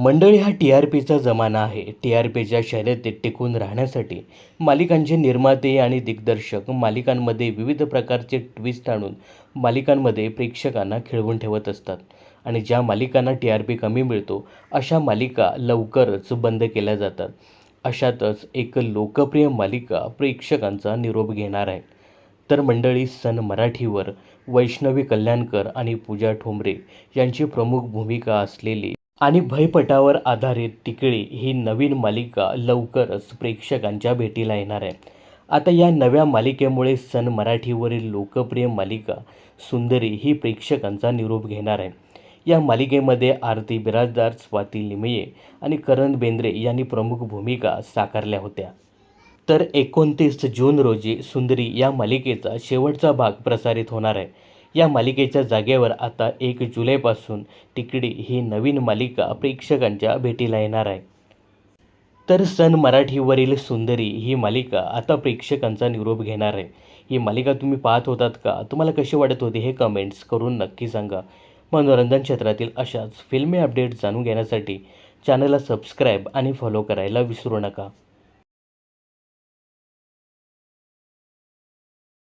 मंडळी हा T R पीचा जमाना आहे. टी आर पीच्या शर्यतीत टिकून राहण्यासाठी मालिकांचे निर्माते आणि दिग्दर्शक मालिकांमध्ये विविध प्रकारचे ट्विस्ट आणून मालिकांमध्ये प्रेक्षकांना खिळवून ठेवत असतात. आणि ज्या मालिकांना टी आर पी कमी मिळतो अशा मालिका लवकरच बंद केल्या जातात. अशातच एक लोकप्रिय मालिका प्रेक्षकांचा निरोप घेणार आहे. तर मंडळी सन मराठीवर वैष्णवी कल्याणकर आणि पूजा ठोंबरे यांची प्रमुख भूमिका असलेली आणि भयपटावर आधारित टिकळी ही नवीन मालिका लवकरच प्रेक्षकांच्या भेटीला येणार आहे. आता या नव्या मालिकेमुळे सन मराठीवरील लोकप्रिय मालिका सुंदरी ही प्रेक्षकांचा निरोप घेणार आहे. या मालिकेमध्ये आरती बिराजदार स्वाती लिमये आणि करण बेंद्रे यांनी प्रमुख भूमिका साकारल्या होत्या. तर एकोणतीस जून रोजी सुंदरी या मालिकेचा शेवटचा भाग प्रसारित होणार आहे. या मालिकेच्या जागेवर आता एक जुलैपासून तिकडी ही नवीन मालिका प्रेक्षकांच्या भेटीला येणार आहे. तर सन मराठीवरील सुंदरी ही मालिका आता प्रेक्षकांचा निरोप घेणार आहे. ही मालिका तुम्ही पाहत होतात का? तुम्हाला कशी वाटत होती हे कमेंट्स करून नक्की सांगा. मनोरंजन क्षेत्रातील अशाच फिल्मी अपडेट जाणून घेण्यासाठी चॅनलला सबस्क्राईब आणि फॉलो करायला विसरू नका.